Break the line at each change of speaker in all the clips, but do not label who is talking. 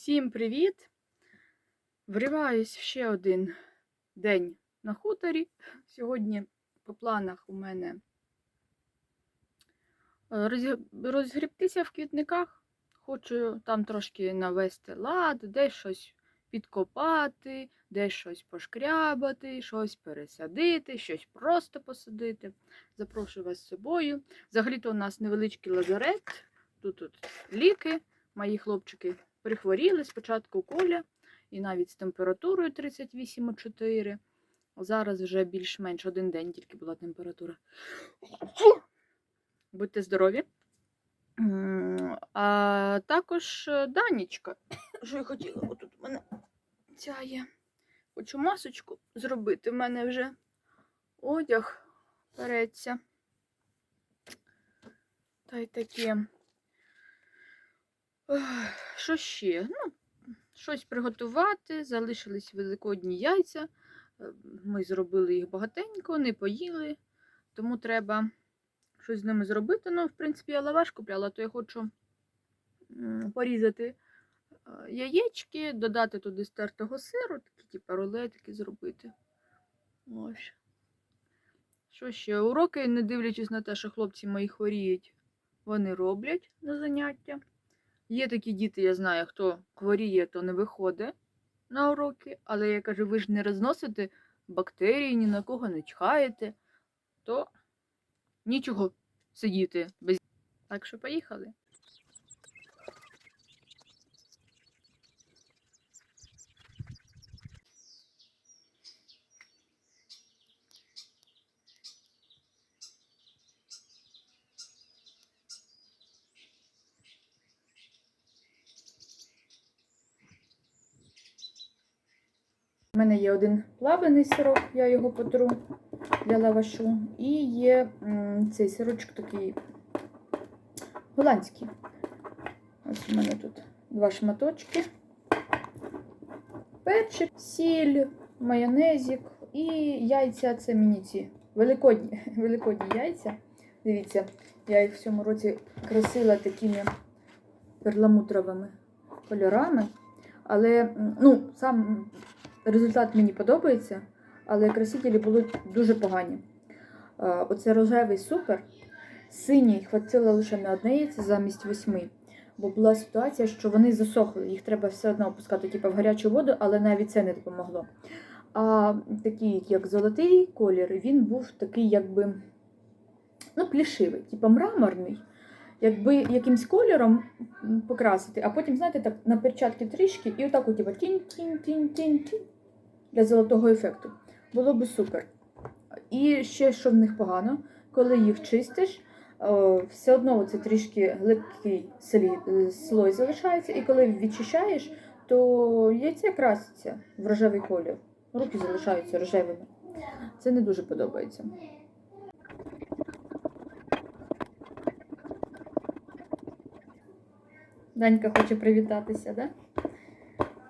Всім привіт! Вриваюсь в ще один день на хуторі. Сьогодні по планах у мене е, розгрібтися в квітниках. Хочу там трошки навести лад, десь щось підкопати, десь щось пошкрябати, щось пересадити, щось просто посадити. Запрошую вас з собою. Взагалі-то у нас невеличкий лазарет. Тут, тут ліки. Мої хлопчики прихворіли спочатку коля і навіть з температурою 38,4. Зараз вже більш-менш один день тільки була температура. Будьте здорові. А також е, Данічка. Що я хотіла? Отут у мене ця є. Хочу масочку зробити. В мене вже одяг переться. Та й таке. Що ще? Ну, щось приготувати. Залишились великодні яйця. Е, Ми зробили їх багатенько, не поїли, тому треба щось з ними зробити. Ну, в принципі, я лаваш купляла, то я хочу порізати е, яєчки, додати туди стертого сиру, такі типу рулетики зробити. Ось. Що ще? Уроки, не дивлячись на те, що хлопці мої хворіють, вони роблять на заняття. Є такі діти, я знаю, хто хворіє, то не виходить на уроки, але я кажу, ви ж не розносите бактерії, ні на кого не чхаєте, то нічого сидіти без. Так що поїхали. У мене є один плавлений сирок, я його потру для лавашу. І є цей сирочок такий голландський. Ось у мене тут два шматочки. Перчик, сіль, майонезик і яйця це мені ці великодні, великодні яйця. Дивіться, я їх в цьому році красила такими перламутровими кольорами. Але ну, сам результат мені подобається, але красителі були дуже погані. Е, Оце рожевий супер. Синій хватило лише на одне яйце замість восьми. Бо була ситуація, що вони засохли. Їх треба все одно опускати типу, в гарячу воду, але навіть це не допомогло. А такий, як золотий колір, він був такий, якби ну, плішивий, типу мраморний. Якби якимсь кольором покрасити, а потім, знаєте, так на перчатки трішки і отак, от, типу, тінь-тінь-тінь-тінь для золотого ефекту. Було би супер. І ще що в них погано, коли їх чистиш, все одно це трішки глибкий е, слой залишається, і коли відчищаєш, то яйце краситься в рожевий колір. Руки залишаються рожевими. Це не дуже подобається. Данька хоче привітатися, да?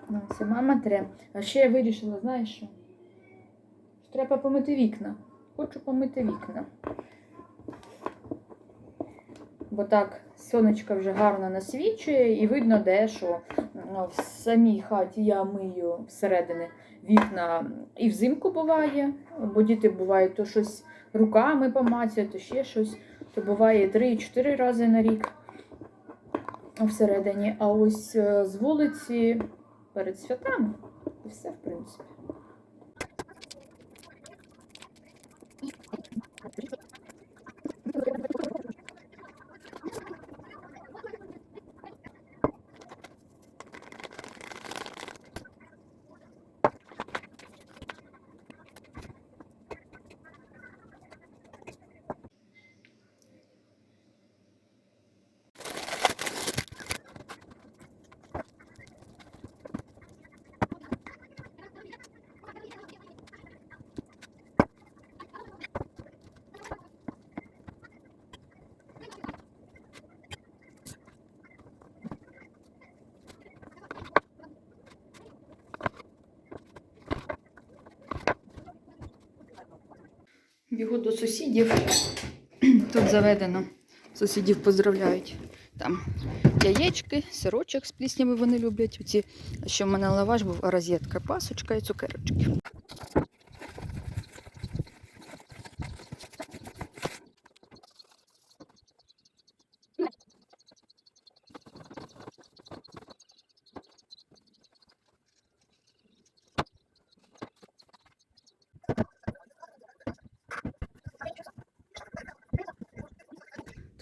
Ну, це мама тре. А ще я вирішила, знаєш що? Треба помити вікна. Хочу помити вікна. Бо так сонечко вже гарно насвічує і видно, де що ну, в самій хаті я мию всередини вікна і взимку буває, бо діти бувають то щось руками помацять, то ще щось, то буває 3-4 рази на рік всередині. А ось е, з вулиці перед святами і все, в принципі. Бігу до сусідів. Тут заведено. Сусідів поздравляють. Там яєчки, сирочок з пліснями вони люблять. Оці, що в мене лаваш був розетка, пасочка і цукерочки.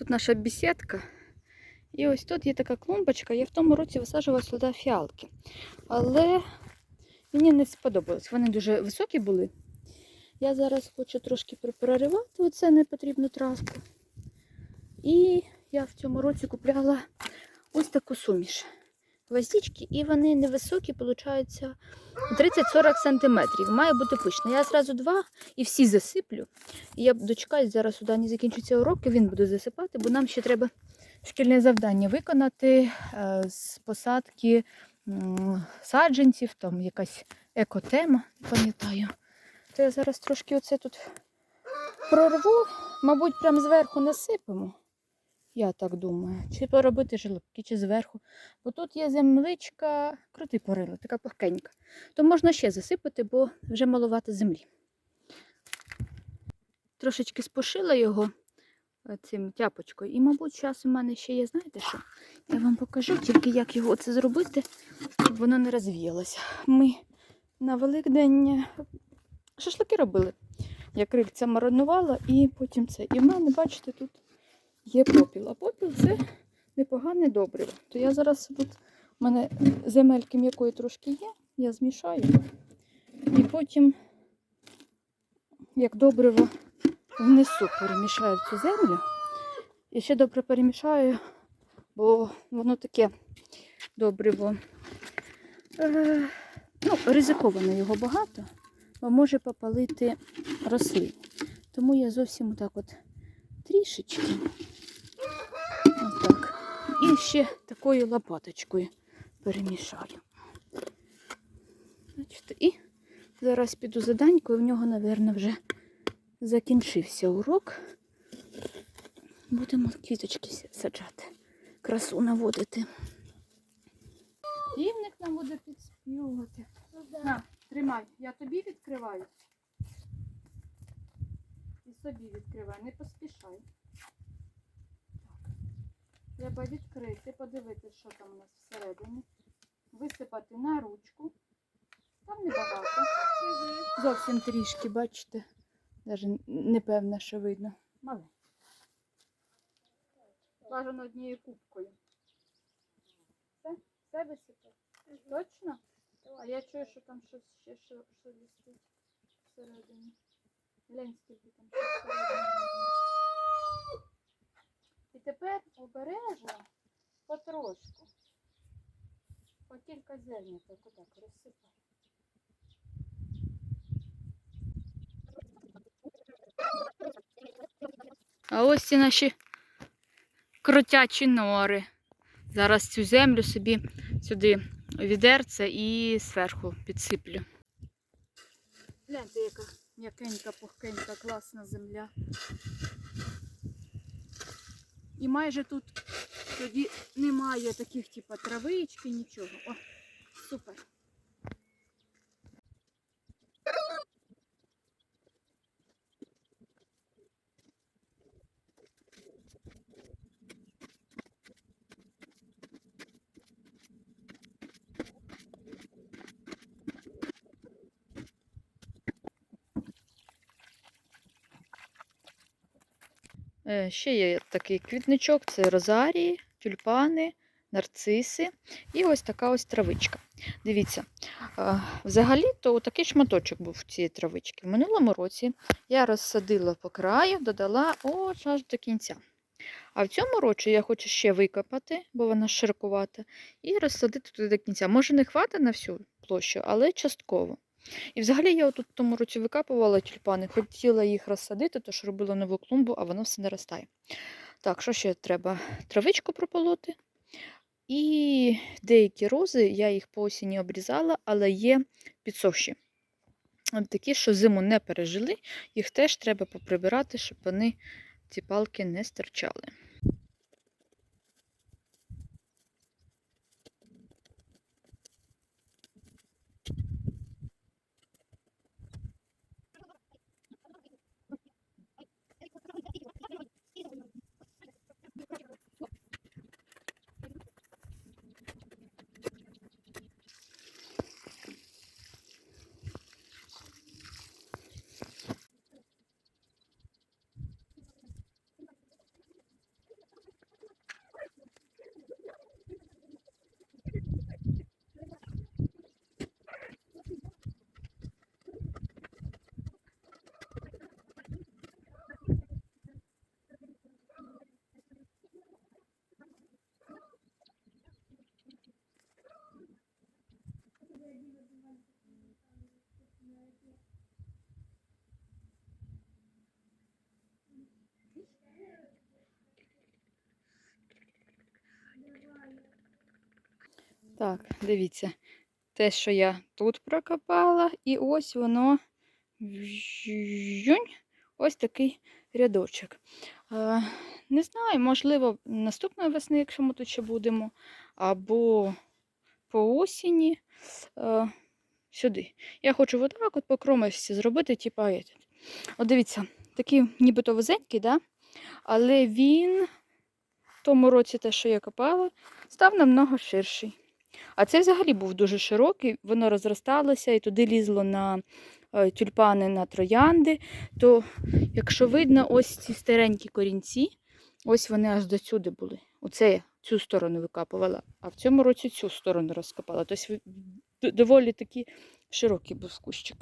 Тут наша бесідка. І ось тут є така клумбочка. Я в тому році висаджувала сюди фіалки. Але мені не сподобалось. Вони дуже високі були. Я зараз хочу трошки проривати оце непотрібну травку. І я в цьому році купляла ось таку суміш. Гвоздички, і вони невисокі, виходить, 30-40 см. Має бути пишно. Я зразу два і всі засиплю. І я дочекаюсь, зараз у Дані закінчиться урок, і він буде засипати, бо нам ще треба шкільне завдання виконати е, з посадки саджанців, там якась екотема, пам'ятаю. То я зараз трошки оце тут прорву, мабуть, прямо зверху насипемо. Я так думаю. Чи поробити жилобки, чи зверху. Бо тут є земличка, крути порила, така пухкенька. То можна ще засипати, бо вже малувати землі. Трошечки спошила його е, цим тяпочкою. І, мабуть, зараз у мене ще є, знаєте що? Я вам покажу тільки, як його це зробити, щоб воно не розвіялося. Ми на Великдень е, шашлики робили. Я крильця маринувала і потім це. І в мене, бачите, тут є попіл. А попіл це непогане добриво. То я зараз тут, у мене земельки м'якої трошки є, я змішаю. І потім, як добриво, внесу, перемішаю цю землю. І ще добре перемішаю, бо воно таке добриво. Е, ну, ризиковано його багато, бо може попалити рослин. Тому я зовсім так от трішечки. І ще такою лопаточкою перемішаю. Бачите, і зараз піду за Данькою, в нього, мабуть, вже закінчився урок. Будемо квіточки саджати, красу наводити. Півник нам буде підспівувати. На, тримай, я тобі відкриваю. І собі відкривай, не поспішай. Треба відкрити, подивитися, що там у нас всередині. Висипати на ручку. Там небагато. Зовсім трішки, бачите. Навіть не певна, що видно. Мале. Бажано однією кубкою. Все? Все висипати? Точно? А я чую, що там щось ще що, що лістить всередині. Глянь, скільки там щось всередині. І тепер обережно, потрошку. По кілька зерняток отак розсипай. А ось ці наші кротячі нори. Зараз цю землю собі сюди відерце і зверху підсиплю. Гляньте, яка м'якенька, пухкенька, класна земля. І майже тут тоді немає таких, типу, травички, нічого. О, супер. Ще є такий квітничок, це розарії, тюльпани, нарциси і ось така ось травичка. Дивіться, е, взагалі-то такий шматочок був цієї травички. В минулому році я розсадила по краю, додала ось аж до кінця. А в цьому році я хочу ще викопати, бо вона широкувата, і розсадити туди до кінця. Може, не хватить на всю площу, але частково. І взагалі я тут в тому році викапувала тюльпани, хотіла їх розсадити, тож робила нову клумбу, а воно все не ростає. Так, що ще треба? Травичку прополоти. І деякі рози, я їх по осені обрізала, але є підсохші. Такі, що зиму не пережили, їх теж треба поприбирати, щоб вони ці палки не стирчали. Так, дивіться. Те, що я тут прокопала, і ось воно ось такий рядочок. Не знаю, можливо, наступної весни, якщо ми тут ще будемо, або по осені сюди. Я хочу отак от по кромочці зробити, этот. От дивіться, такий нібито вузенький, да? але він в тому році те, що я копала, став намного ширший. А це взагалі був дуже широкий, воно розросталося і туди лізло на е, тюльпани на троянди. То, якщо видно, ось ці старенькі корінці, ось вони аж до сюди були. Оце я цю сторону викапувала, а в цьому році цю сторону розкопала. Тобто доволі такий широкий був кущик.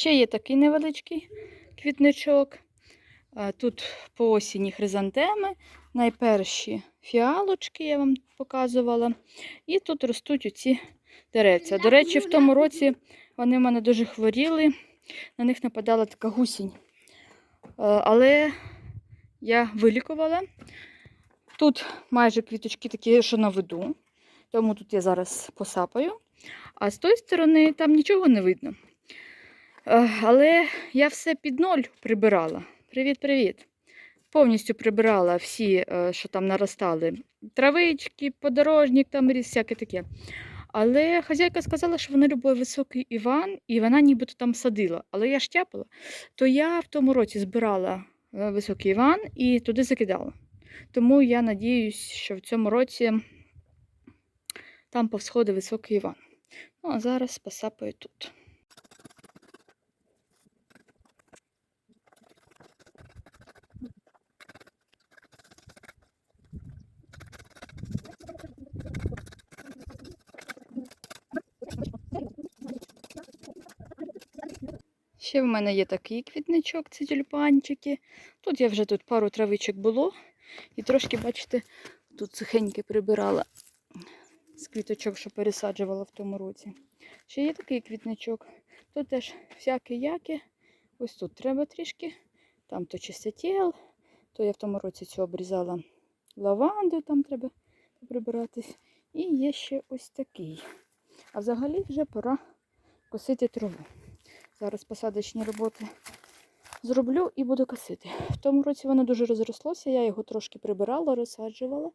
Ще є такий невеличкий квітничок. Тут по осені хризантеми, найперші фіалочки я вам показувала. І тут ростуть оці деревця. До речі, в тому році вони в мене дуже хворіли, на них нападала така гусінь. Але я вилікувала. Тут майже квіточки такі, що на виду, тому тут я зараз посапаю. А з тої сторони там нічого не видно. Е, Але я все під ноль прибирала. Привіт-привіт. Повністю прибирала всі, е, що там наростали. Травички, подорожник, там ріс, всяке таке. Але хазяйка сказала, що вона любить високий Іван, і вона нібито там садила. Але я тяпала. То я в тому році збирала е, високий Іван і туди закидала. Тому я надіюсь, що в цьому році там повсходить високий Іван. Ну, а зараз посапаю тут. В мене є такий квітничок, це тюльпанчики. Тут я вже тут пару травичок було. І трошки, бачите, тут сухеньке прибирала з квіточок, що пересаджувала в тому році. Ще є такий квітничок. Тут теж всяке яке. Ось тут треба трішки. Там то чистотіл, то я в тому році цю обрізала лаванду, там треба прибиратись. І є ще ось такий. А взагалі вже пора косити траву. Зараз посадочні роботи зроблю і буду косити. В тому році воно дуже розрослося, я його трошки прибирала, розсаджувала.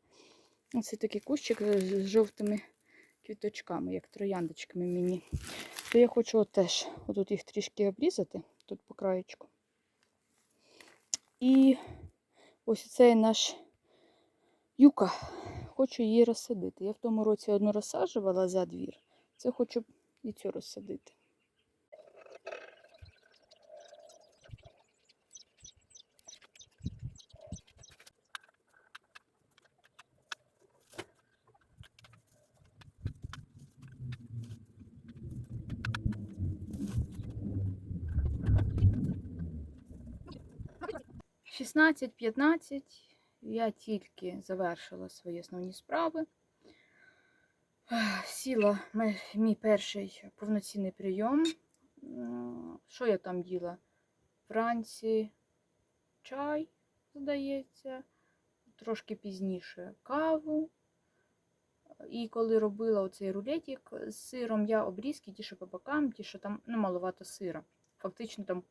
Ось такий кущик з жовтими квіточками, як трояндочками мені. То я хочу от теж отут їх трішки обрізати, тут по краєчку. І ось цей наш юка. Хочу її розсадити. Я в тому році одну розсаджувала за двір. Це хочу і цю розсадити. Шістнадцять, п'ятнадцять. Я тільки завершила свої основні справи. Сіла мій перший повноцінний прийом. Що я там їла? Вранці чай, здається, трошки пізніше каву. І коли робила оцей рулетик з сиром, я обрізки, ті, що по бокам, ті, що там ну, маловато сира. Фактично там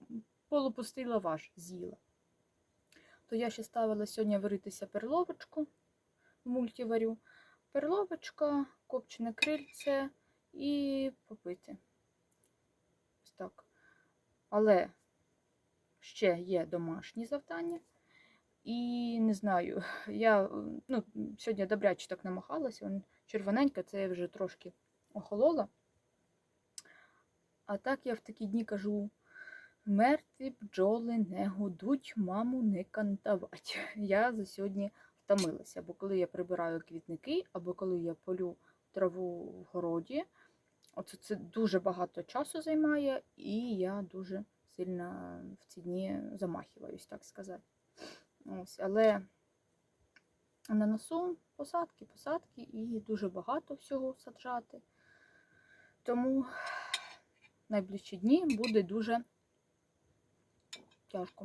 полупустий лаваш з'їла. То я ще ставила сьогодні варитися перловочку в мультиварю. Перловочка, копчене крильце і попити. Ось так. Але ще є домашні завдання. І не знаю, я ну, сьогодні добряче так намахалася, вон червоненька, це я вже трошки охолола. А так я в такі дні кажу, Мертві бджоли не гудуть, маму не кантавать. Я за сьогодні втомилася, бо коли я прибираю квітники, або коли я полю траву в городі, оце це дуже багато часу займає, і я дуже сильно в ці дні замахиваюсь, так сказати. Ось, але на носу посадки, посадки і дуже багато всього саджати. Тому найближчі дні буде дуже тяжко.